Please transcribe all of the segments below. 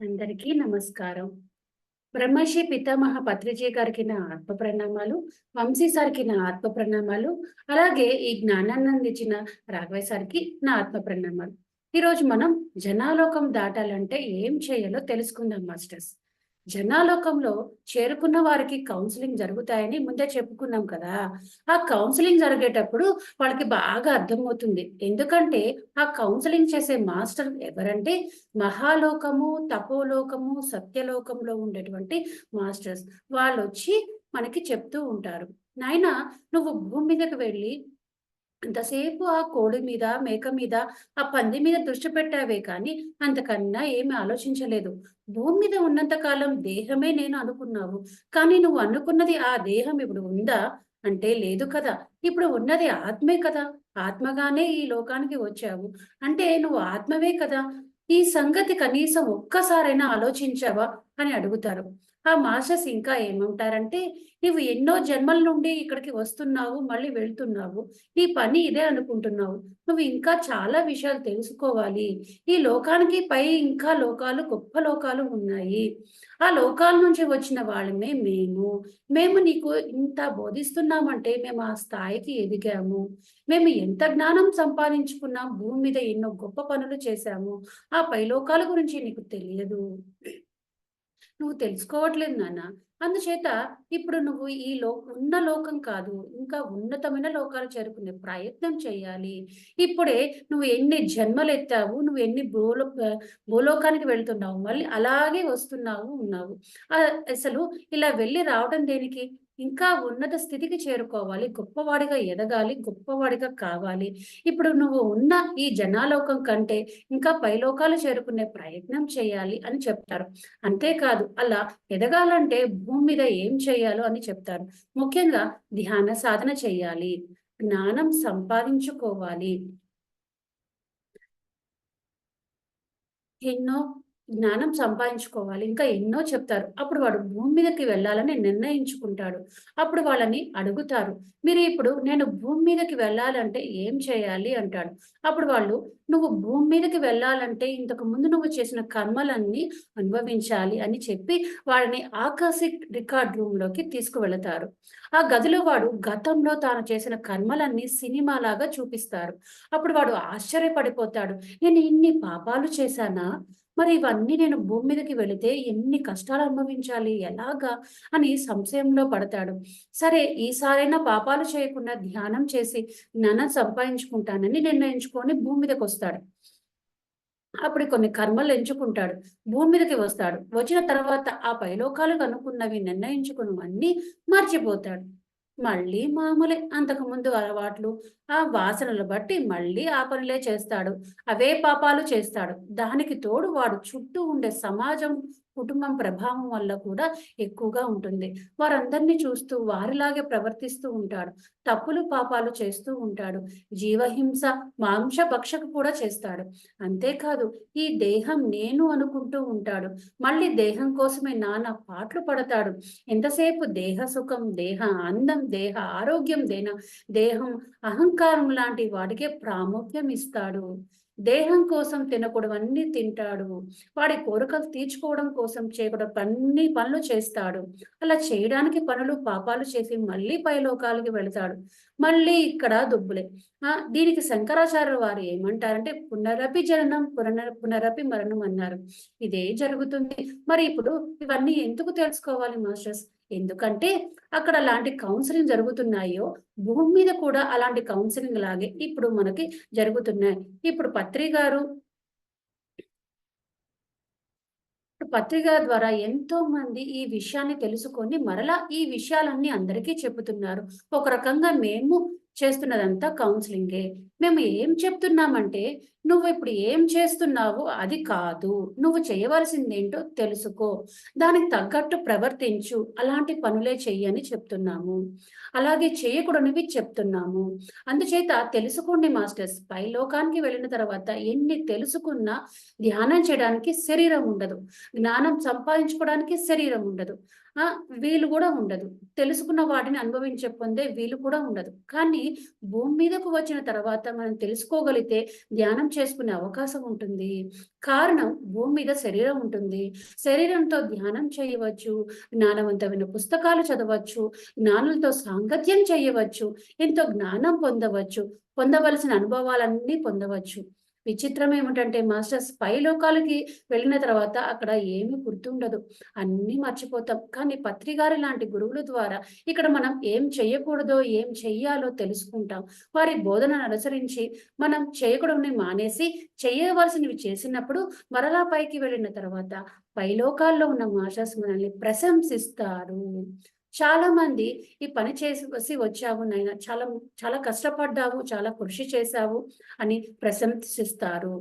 అందరికీ నమస్కారం. బ్రహ్మశ్రీ పితామహ పత్రిజీ గారికి నా ఆత్మ ప్రణామాలు వంశీ సార్కి నా ఆత్మ ప్రణామాలు అలాగే ఈ జ్ఞానాన్ని అందించిన రాఘవయ్య సార్కి నా ఆత్మ ప్రణామాలు ఈరోజు మనం జనాలోకం దాటాలంటే ఏం చేయాలో తెలుసుకుందాం మాస్టర్స్. జనాలోకంలో చేరుకున్న వారికి కౌన్సిలింగ్ జరుగుతాయని ముందే చెప్పుకున్నాం కదా. ఆ కౌన్సిలింగ్ జరిగేటప్పుడు వాళ్ళకి బాగా అర్థమవుతుంది. ఎందుకంటే ఆ కౌన్సిలింగ్ చేసే మాస్టర్ ఎవరంటే మహాలోకము తపోలోకము సత్యలోకంలో ఉండేటువంటి మాస్టర్స్. వాళ్ళు వచ్చి మనకి చెప్తూ ఉంటారు. నాయన నువ్వు భూమి మీదకి వెళ్ళి అంతసేపు ఆ కోడి మీద మేక మీద ఆ పంది మీద దృష్టి పెట్టావే కానీ అంతకన్నా ఏమి ఆలోచించలేదు. భూమి మీద ఉన్నంత కాలం దేహమే నేను అనుకున్నావు. కానీ నువ్వు అనుకున్నది ఆ దేహం ఇప్పుడు ఉందా? అంటే లేదు కదా. ఇప్పుడు ఉన్నది ఆత్మే కదా. ఆత్మగానే ఈ లోకానికి వచ్చావు. అంటే నువ్వు ఆత్మవే కదా. ఈ సంగతి కనీసం ఒక్కసారైనా ఆలోచించావా? అని అడుగుతారు. ఆ మాస్టర్స్ ఇంకా ఏమంటారంటే నువ్వు ఎన్నో జన్మల నుండి ఇక్కడికి వస్తున్నావు మళ్ళీ వెళ్తున్నావు నీ పని ఇదే అనుకుంటున్నావు. నువ్వు ఇంకా చాలా విషయాలు తెలుసుకోవాలి. ఈ లోకానికి పై ఇంకా లోకాలు గొప్ప లోకాలు ఉన్నాయి. ఆ లోకాల నుంచి వచ్చిన వాళ్ళమే మేము. మేము నీకు ఇంత బోధిస్తున్నామంటే మేము ఆ స్థాయికి ఎదిగాము. మేము ఎంత జ్ఞానం సంపాదించుకున్నాం భూమి మీద ఎన్నో గొప్ప పనులు చేశాము. ఆ పై లోకాల గురించి నీకు తెలియదు. నువ్వు తెలుసుకోవట్లేదు నాన్న. అందుచేత ఇప్పుడు నువ్వు ఈ లో ఉన్న లోకం కాదు ఇంకా ఉన్నతమైన లోకాలు చేరుకునే ప్రయత్నం చేయాలి. ఇప్పుడే నువ్వు ఎన్ని జన్మలు ఎత్తావు నువ్వు ఎన్ని భూలో భూలోకానికి వెళ్తున్నావు మళ్ళీ అలాగే వస్తున్నావు ఉన్నావు. అసలు ఇలా వెళ్ళి రావడం దేనికి? ఇంకా ఉన్నత స్థితికి చేరుకోవాలి గొప్పవాడిగా ఎదగాలి గొప్పవాడిగా కావాలి. ఇప్పుడు నువ్వు ఉన్న ఈ జనాలోకం కంటే ఇంకా పైలోకాలు చేరుకునే ప్రయత్నం చేయాలి అని చెప్తారు. అంతేకాదు అలా ఎదగాలంటే భూమి మీద ఏం చేయాలో అని చెప్తారు. ముఖ్యంగా ధ్యాన సాధన చేయాలి జ్ఞానం సంపాదించుకోవాలి. ఎన్నో జ్ఞానం సంపాదించుకోవాలి. ఇంకా ఎన్నో చెప్తారు. అప్పుడు వాడు భూమి మీదకి వెళ్ళాలని నిర్ణయించుకుంటాడు. అప్పుడు వాళ్ళని అడుగుతారు. మీరు ఇప్పుడు నేను భూమి మీదకి వెళ్ళాలంటే ఏం చేయాలి? అంటాడు. అప్పుడు వాళ్ళు నువ్వు భూమి మీదకి వెళ్ళాలంటే ఇంతకు ముందు నువ్వు చేసిన కర్మలన్నీ అనుభవించాలి అని చెప్పి వాడిని ఆకాశిక్ రికార్డ్ రూమ్లోకి తీసుకువెళతారు. ఆ గదిలో వాడు గతంలో తాను చేసిన కర్మలన్నీ సినిమా లాగా చూపిస్తారు. అప్పుడు వాడు ఆశ్చర్యపడిపోతాడు. నేను ఇన్ని పాపాలు చేశానా? మరి ఇవన్నీ నేను భూమి మీదకి వెళితే ఎన్ని కష్టాలు అనుభవించాలి? ఎలాగా? అని సంశయంలో పడతాడు. సరే ఈసారైనా పాపాలు చేయకుండా ధ్యానం చేసి జ్ఞానం సంపాదించుకుంటానని నిర్ణయించుకొని భూమి మీదకి వస్తాడు. అప్పుడు కొన్ని కర్మలు ఎంచుకుంటాడు. భూమి మీదకి వస్తాడు. వచ్చిన తర్వాత ఆ పైలోకాలు కనుక్కున్నవి నిర్ణయించుకుని అన్ని మర్చిపోతాడు. మళ్ళీ మామూలే అంతకుముందు అలవాట్లు. ఆ వాసనలు బట్టి మళ్ళీ ఆ పనులే చేస్తాడు. అవే పాపాలు చేస్తాడు. దానికి తోడు వాడు చుట్టూ ఉండే సమాజం కుటుంబం ప్రభావం వల్ల కూడా ఎక్కువగా ఉంటుంది. వారందరినీ చూస్తూ వారిలాగే ప్రవర్తిస్తూ ఉంటాడు. తప్పులు పాపాలు చేస్తూ ఉంటాడు. జీవహింస మాంస భక్షకు కూడా చేస్తాడు. అంతేకాదు ఈ దేహం నేను అనుకుంటూ ఉంటాడు. మళ్ళీ దేహం కోసమే నానా పాటలు పడతాడు. ఎంతసేపు దేహ సుఖం దేహ అందం దేహ ఆరోగ్యం దేన దేహం అహంకారం లాంటి వాటికే ప్రాముఖ్యం ఇస్తాడు. దేహం కోసం తినకూడదు అన్ని తింటాడు. వాడి కోరికలు తీర్చుకోవడం కోసం చేయకూడదు అన్ని పనులు చేస్తాడు. అలా చేయడానికి పనులు పాపాలు చేసి మళ్ళీ పైలోకాలకి వెళతాడు. మళ్ళీ ఇక్కడ దుబ్బులే. ఆ దీనికి శంకరాచార్య వారు ఏమంటారంటే పునరపి జననం పునర పునరపి మరణం అన్నారు. ఇదే జరుగుతుంది. మరి ఇప్పుడు ఇవన్నీ ఎందుకు తెలుసుకోవాలి మాస్టర్స్? ఎందుకంటే అక్కడ అలాంటి కౌన్సిలింగ్ జరుగుతున్నాయో భూమి మీద కూడా అలాంటి కౌన్సిలింగ్ లాగే ఇప్పుడు మనకి జరుగుతున్నాయి. ఇప్పుడు పత్రి గారు పత్రిక ద్వారా ఎంతో మంది ఈ విషయాన్ని తెలుసుకొని మరలా ఈ విషయాలన్నీ అందరికీ చెబుతున్నారు. ఒక రకంగా మేము చేస్తున్నదంతా కౌన్సిలింగే మేము ఏం చెప్తున్నామంటే నువ్వు ఇప్పుడు ఏం చేస్తున్నావు అది కాదు. నువ్వు చేయవలసింది ఏంటో తెలుసుకో. దానికి తగ్గట్టు ప్రవర్తించు. అలాంటి పనులే చెయ్యని చెప్తున్నాము. అలాగే చేయకూడనివి చెప్తున్నాము. అందుచేత తెలుసుకోండి మాస్టర్స్ పై లోకానికి వెళ్ళిన తర్వాత ఎన్ని తెలుసుకున్నా ధ్యానం చేయడానికి శరీరం ఉండదు. జ్ఞానం సంపాదించుకోవడానికి శరీరం ఉండదు. వీలు కూడా ఉండదు. తెలుసుకున్న వాటిని అనుభవించే పొందే వీలు కూడా ఉండదు. కానీ భూమి మీదకు వచ్చిన తర్వాత మనం తెలుసుకోగలిగితే ధ్యానం చేసుకునే అవకాశం ఉంటుంది. కారణం భూమి మీద శరీరం ఉంటుంది. శరీరంతో ధ్యానం చేయవచ్చు. జ్ఞానవంతమైన పుస్తకాలు చదవచ్చు. జ్ఞానులతో సాంగత్యం చేయవచ్చు. ఎంతో జ్ఞానం పొందవచ్చు. పొందవలసిన అనుభవాలన్నీ పొందవచ్చు. విచిత్రం ఏమిటంటే మాస్టర్స్ పై లోకాలకి వెళ్ళిన తర్వాత అక్కడ ఏమి గుర్తుండదు. అన్నీ మర్చిపోతాం. కానీ పత్రికారి లాంటి గురువుల ద్వారా ఇక్కడ మనం ఏం చెయ్యకూడదో ఏం చెయ్యాలో తెలుసుకుంటాం. వారి బోధనను అనుసరించి మనం చేయకూడని మానేసి చేయవలసినవి చేసినప్పుడు మరలా పైకి వెళ్ళిన తర్వాత పైలోకాల్లో ఉన్న మాస్టర్స్ మనల్ని ప్రశంసిస్తారు. చాలా మంది ఈ పని చేసి వచ్చావు నాయన చాలా చాలా కష్టపడ్డావు చాలా కృషి చేశావు అని ప్రశంసిస్తారు.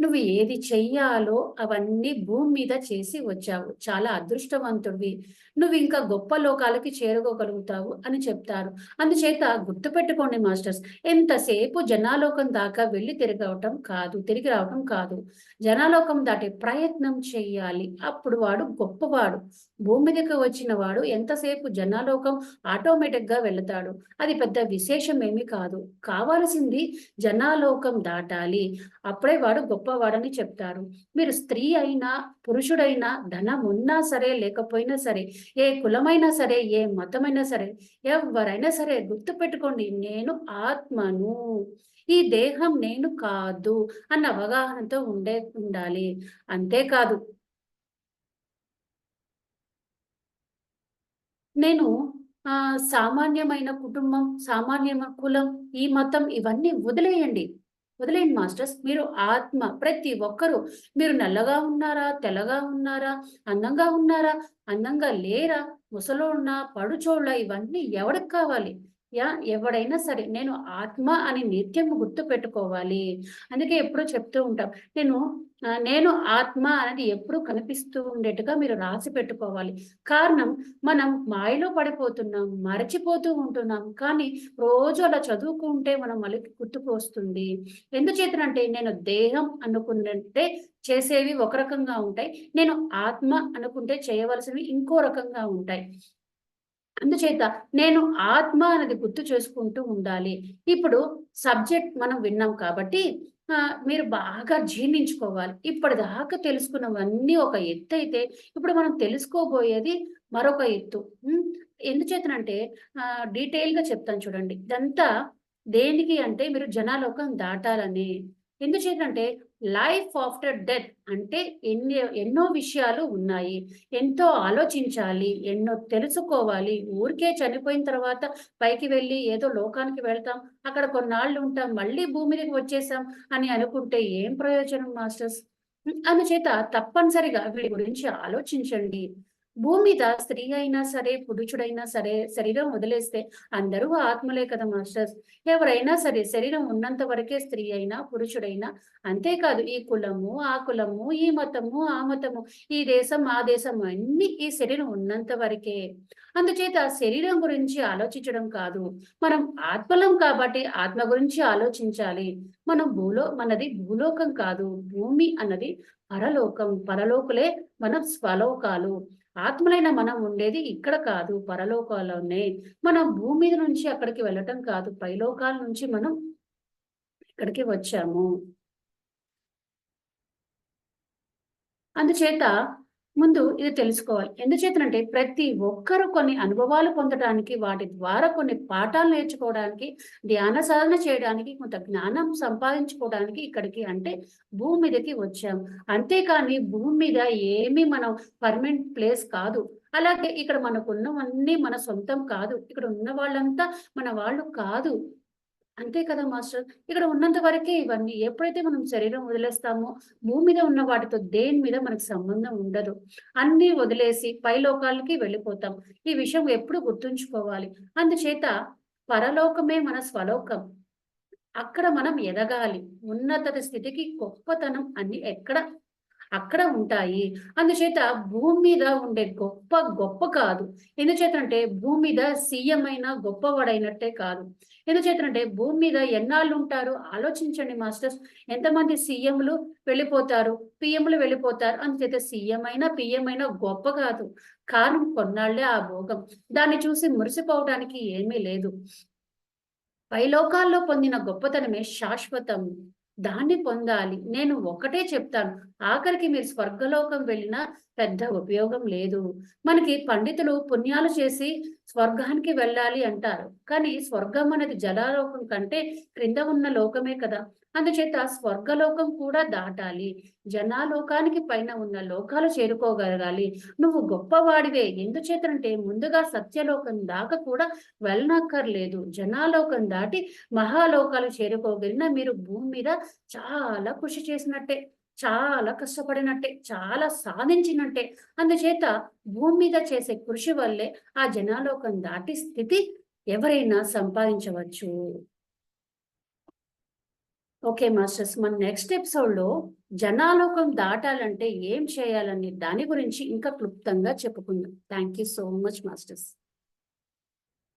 నువ్వు ఏది చెయ్యాలో అవన్నీ భూమి మీద చేసి వచ్చావు. చాలా అదృష్టవంతుడివి. నువ్వు ఇంకా గొప్ప లోకాలకి చేరుకోగలుగుతావు అని చెప్తారు. అందుచేత గుర్తుపెట్టుకోండి మాస్టర్స్ ఎంతసేపు జనాలోకం దాకా వెళ్ళి తిరగవటం కాదు తిరిగి రావటం కాదు. జనాలోకం దాటే ప్రయత్నం చెయ్యాలి. అప్పుడు వాడు గొప్పవాడు. భూమి మీదకి వచ్చిన వాడు ఎంతసేపు జనాలోకం ఆటోమేటిక్గా వెళతాడు. అది పెద్ద విశేషం ఏమి కాదు. కావాల్సింది జనాలోకం దాటాలి. అప్పుడే వాడు గొప్ప గొప్పవాడని చెప్తారు. మీరు స్త్రీ అయినా పురుషుడైనా ధనం ఉన్నా సరే లేకపోయినా సరే ఏ కులమైనా సరే ఏ మతమైనా సరే ఎవరైనా సరే గుర్తు పెట్టుకోండి నేను ఆత్మను ఈ దేహం నేను కాదు అన్న అవగాహనతో ఉండే ఉండాలి. అంతేకాదు నేను ఆ సామాన్యమైన కుటుంబం సామాన్యమైన కులం ఈ మతం ఇవన్నీ వదిలేయండి. వదిలేయండి మాస్టర్స్. మీరు ఆత్మ ప్రతి ఒక్కరూ మీరు నల్లగా ఉన్నారా తెల్లగా ఉన్నారా అందంగా ఉన్నారా అందంగా లేరా ముసలోళ్ళ పడుచోళ్ళ ఇవన్నీ ఎవడికి కావాలి? యా ఎవడైనా సరే నేను ఆత్మ అని నిత్యం గుర్తు పెట్టుకోవాలి అందుకే ఎప్పుడు చెప్తూ ఉంటాం నేను నేను ఆత్మ అనేది ఎప్పుడు కనిపిస్తూ ఉండేట్టుగా మీరు రాసి పెట్టుకోవాలి. కారణం మనం మాయలో పడిపోతున్నాం మరచిపోతూ ఉంటున్నాం కానీ రోజు అలా చదువుకుంటే మనం మళ్ళీ గుర్తుకు వస్తుంది. ఎందుచేతనంటే నేను దేహం అనుకున్నట్టే చేసేవి ఒక రకంగా ఉంటాయి నేను ఆత్మ అనుకుంటే చేయవలసినవి ఇంకో రకంగా ఉంటాయి. అందుచేత నేను ఆత్మ అనేది గుర్తు చేసుకుంటూ ఉండాలి. ఇప్పుడు సబ్జెక్ట్ మనం విన్నాం కాబట్టి మీరు బాగా జీర్ణించుకోవాలి. ఇప్పటిదాకా తెలుసుకున్నవన్నీ ఒక ఎత్తు అయితే ఇప్పుడు మనం తెలుసుకోబోయేది మరొక ఎత్తు. ఎందుచేతనంటే డీటెయిల్గా చెప్తాను చూడండి. ఇదంతా దేనికి అంటే మీరు జనాలోకం దాటాలని. ఎందుచేతంటే లైఫ్ ఆఫ్టర్ డెత్ అంటే ఎన్ని ఎన్నో విషయాలు ఉన్నాయి. ఎంతో ఆలోచించాలి ఎన్నో తెలుసుకోవాలి. ఊరికే చనిపోయిన తర్వాత పైకి వెళ్ళి ఏదో లోకానికి వెళ్తాం అక్కడ కొన్నాళ్ళు ఉంటాం మళ్ళీ భూమికి వచ్చేసాం అని అనుకుంటే ఏం ప్రయోజనం మాస్టర్స్? అందుచేత తప్పనిసరిగా వీడి గురించి ఆలోచించండి. భూమి మీద స్త్రీ అయినా సరే పురుషుడైనా సరే శరీరం వదిలేస్తే అందరూ ఆత్మలే కదా మాస్టర్స్. ఎవరైనా సరే శరీరం ఉన్నంత వరకే స్త్రీ అయినా పురుషుడైనా అంతేకాదు ఈ కులము ఆ కులము ఈ మతము ఆ మతము ఈ దేశం ఆ దేశం అన్ని ఈ శరీరం ఉన్నంత వరకే. అందుచేత శరీరం గురించి ఆలోచించడం కాదు. మనం ఆత్మలం కాబట్టి ఆత్మ గురించి ఆలోచించాలి. మనం భూలో మనది భూలోకం కాదు. భూమి అన్నది పరలోకం పరలోకులే మన స్వలోకాలు. ఆత్మలైన మనం ఉండేది ఇక్కడ కాదు పరలోకాల్లోనే. మనం భూమి మీద నుంచి అక్కడికి వెళ్ళటం కాదు పైలోకాల నుంచి మనం ఇక్కడికి వచ్చాము. అందుచేత ముందు ఇది తెలుసుకోవాలి. ఎందుచేతనంటే ప్రతి ఒక్కరు కొన్ని అనుభవాలు పొందడానికి వాటి ద్వారా కొన్ని పాఠాలు నేర్చుకోవడానికి ధ్యాన సాధన చేయడానికి కొంత జ్ఞానం సంపాదించుకోవడానికి ఇక్కడికి అంటే భూమి మీదకి వచ్చాం. అంతేకాని భూమి మీద ఏమి మనం పర్మనెంట్ ప్లేస్ కాదు. అలాగే ఇక్కడ మనకున్నవన్నీ మన సొంతం కాదు. ఇక్కడ ఉన్న వాళ్ళంతా మన వాళ్ళు కాదు. అంతే కదా మాస్టర్? ఇక్కడ ఉన్నంత వరకే ఇవన్నీ ఎప్పుడైతే మనం శరీరం వదిలేస్తామో భూమి మీద ఉన్న వాటితో దేని మీద మనకు సంబంధం ఉండదు. అన్ని వదిలేసి పై లోకాలకి వెళ్ళిపోతాం. ఈ విషయం ఎప్పుడు గుర్తుంచుకోవాలి. అందుచేత పరలోకమే మన స్వలోకం. అక్కడ మనం ఎదగాలి. ఉన్నత స్థితికి గొప్పతనం అన్ని ఎక్కడ అక్కడ ఉంటాయి. అందుచేత భూమి మీద ఉండే గొప్ప గొప్ప కాదు. ఎందుచేతంటే భూమి మీద సీఎం అయినా గొప్పవాడైనట్టే కాదు. ఎందుచేతంటే భూమి మీద ఎన్నాళ్ళు ఉంటారు? ఆలోచించండి మాస్టర్స్. ఎంతమంది సీఎంలు వెళ్ళిపోతారు? పిఎంలు వెళ్ళిపోతారు? అందుచేత సీఎం అయినా పిఎం అయినా గొప్ప కాదు. కారణం కొన్నాళ్ళే ఆ భోగం. దాన్ని చూసి మురిసిపోవడానికి ఏమీ లేదు. పైలోకాల్లో పొందిన గొప్పతనమే శాశ్వతం. దాన్ని పొందాలి. నేను ఒకటే చెప్తాను. ఆఖరికి మీరు స్వర్గలోకం వెళ్ళినా పెద్ద ఉపయోగం లేదు. మనకి పండితులు పుణ్యాలు చేసి స్వర్గానికి వెళ్ళాలి అంటారు. కానీ స్వర్గం అనేది జలాలోకం కంటే క్రింద ఉన్న లోకమే కదా. అందుచేత స్వర్గలోకం కూడా దాటాలి. జనాలోకానికి పైన ఉన్న లోకాలు చేరుకోగలగాలి. నువ్వు గొప్పవాడివే. ఎందుచేతంటే ముందుగా సత్యలోకం దాకా కూడా వెళ్ళనక్కర్లేదు. జనాలోకం దాటి మహాలోకాలు చేరుకోగలిగిన మీరు భూమి మీద చాలా కృషి చేసినట్టే. చాలా కష్టపడినట్టే చాలా సాధించినట్టే. అందుచేత భూమి మీద చేసే కృషి వల్లే ఆ జనాలోకం దాటి స్థితి ఎవరైనా సంపాదించవచ్చు. ఓకే మాస్టర్స్ మన నెక్స్ట్ ఎపిసోడ్లో జనాలోకం దాటాలంటే ఏం చేయాలని దాని గురించి ఇంకా క్లుప్తంగా చెప్పుకుందాం. Thank you so much masters.